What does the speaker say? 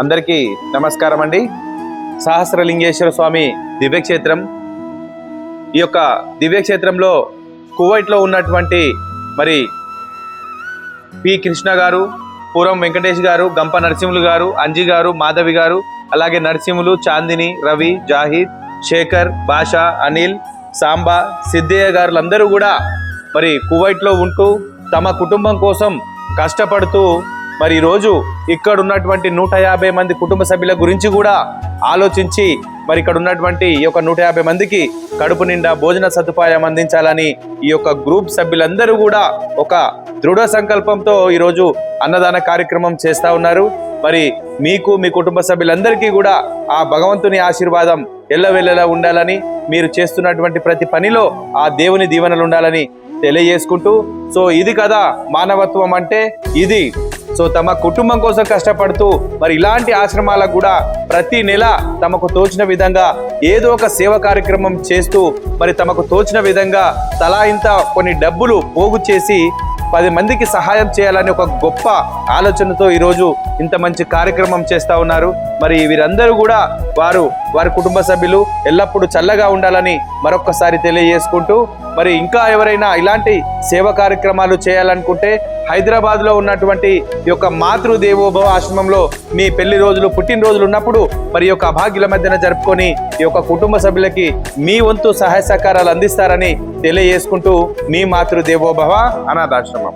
అందరికీ నమస్కారం అండి. సహస్రలింగేశ్వర స్వామి దివ్యక్షేత్రం. ఈ యొక్క దివ్యక్షేత్రంలో కువైట్లో ఉన్నటువంటి మరి పి కృష్ణ గారు పూర్వం వెంకటేష్ గారు గంప నరసింహులు గారు అంజి గారు మాధవి గారు అలాగే నరసింహులు చాందిని రవి జాహిద్ శేఖర్ బాషా అనిల్ సాంబా సిద్ధయ్య గారులందరూ కూడా మరి కువైట్లో ఉంటూ తమ కుటుంబం కోసం కష్టపడుతూ మరి ఈరోజు ఇక్కడ ఉన్నటువంటి నూట యాభై మంది కుటుంబ సభ్యుల గురించి కూడా ఆలోచించి మరి ఇక్కడ ఉన్నటువంటి ఈ యొక్క నూట యాభై మందికి కడుపు నిండా భోజన సదుపాయం అందించాలని ఈ యొక్క గ్రూప్ సభ్యులందరూ కూడా ఒక దృఢ సంకల్పంతో ఈరోజు అన్నదాన కార్యక్రమం చేస్తా ఉన్నారు. మరి మీకు మీ కుటుంబ సభ్యులందరికీ కూడా ఆ భగవంతుని ఆశీర్వాదం ఎల్లవెల్లలా ఉండాలని మీరు చేస్తున్నటువంటి ప్రతి పనిలో ఆ దేవుని దీవెనలు ఉండాలని తెలియజేసుకుంటూ సో ఇది కదా మానవత్వం అంటే ఇది సో తమ కుటుంబం కోసం కష్టపడుతూ మరి ఇలాంటి ఆశ్రమాలకు కూడా ప్రతి నెల తమకు తోచిన విధంగా ఏదో ఒక సేవ కార్యక్రమం చేస్తూ మరి తమకు తోచిన విధంగా తలా ఇంత కొన్ని డబ్బులు పోగు చేసి పది మందికి సహాయం చేయాలని ఒక గొప్ప ఆలోచనతో ఈరోజు ఇంత మంచి కార్యక్రమం చేస్తూ ఉన్నారు. మరి వీరందరూ కూడా వారు వారి కుటుంబ సభ్యులు ఎల్లప్పుడూ చల్లగా ఉండాలని మరొక్కసారి తెలియజేసుకుంటూ మరి ఇంకా ఎవరైనా ఇలాంటి సేవ కార్యక్రమాలు చేయాలనుకుంటే హైదరాబాద్లో ఉన్నటువంటి ఈ యొక్క మాతృదేవోభవ ఆశ్రమంలో మీ పెళ్ళి రోజులు పుట్టినరోజులు ఉన్నప్పుడు మరి యొక్క అభాగ్యుల మధ్యన జరుపుకొని ఈ యొక్క కుటుంబ సభ్యులకి మీ వంతు సహాయ సహకారాలు అందిస్తారని తెలియజేసుకుంటూ మీ మాతృదేవోభవ అనాథాశ్రమం.